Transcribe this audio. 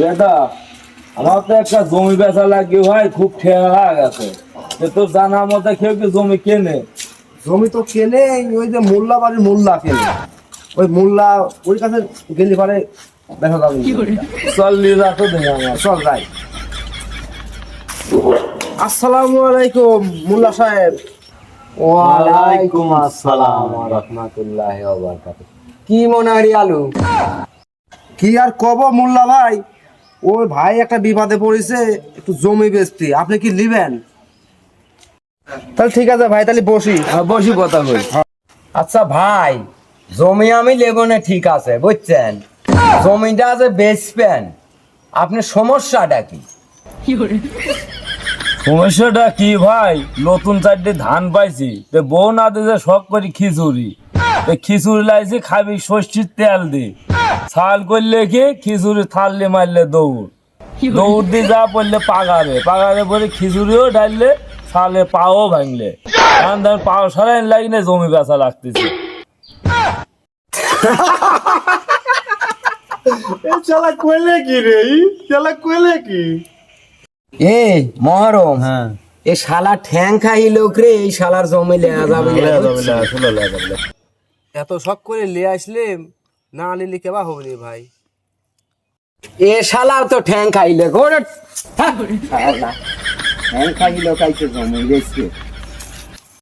দাদা আমার তো একটা জমি বেচা লাগবে ভাই খুব গেছে। তো জানা মতো কেউ কি জমি কেনে? জমি তো কেনে ওই যে মোল্লা বাড়ির মোল্লা কেনে। ওই মোল্লা ওই কাছে গেলে পারে দেখা যাবে। চল নিয়ে যা তো চল যাই। আসসালামু আলাইকুম মোল্লা সাহেব। ওয়ালাইকুম আসসালাম ওয়া রাহমাতুল্লাহি ওয়া বারাকাতুহু। কি মনে হরি আলু কি আর কব মোল্লা ভাই? ওই ভাই একটা বিপদে পড়েছে একটু জমি বেচতে। আপনি কি নিবেন? তাহলে ঠিক আছে ভাই তাহলে বসি। হ্যাঁ, বসি কথা বলি আচ্ছা ভাই জমি আমি লেবনে ঠিক আছে বুঝছেন? জমিটা আছে বেচবেন আপনি সমস্যাটা কি? সমস্যাটা কি ভাই? নতুন চারটে ধান পাইছি তো বউ না দিতে শখ করি খিচুড়ি। খিচুড়ি লাইছি খাবি ষষ্ঠীর তেল দি। ছাল করলে কি? খিচুড়ি থাললে মারলে দৌড়। দৌড় দিয়ে যা পড়লে পাগারে। পাগারে পরে খিচুড়িও ডাললে ছালে পাও ভাঙলে। পাও সরাই লাগিনে জমি বেচা লাগতেছে। চালা কইলে কি রে? চালা কইলে কি? এ মহরম হ্যাঁ। এ শালা ঠ্যাং খাই লোক রে এই শালার জমি লেয়া যাবে না? এত শখ করে লে আসলে না নিলে কেবা হবে রে ভাই? এ শালা তো ঠ্যাং খাইলে ঘোরে ঠ্যাং খাইলে খাইছে জমি বেচবে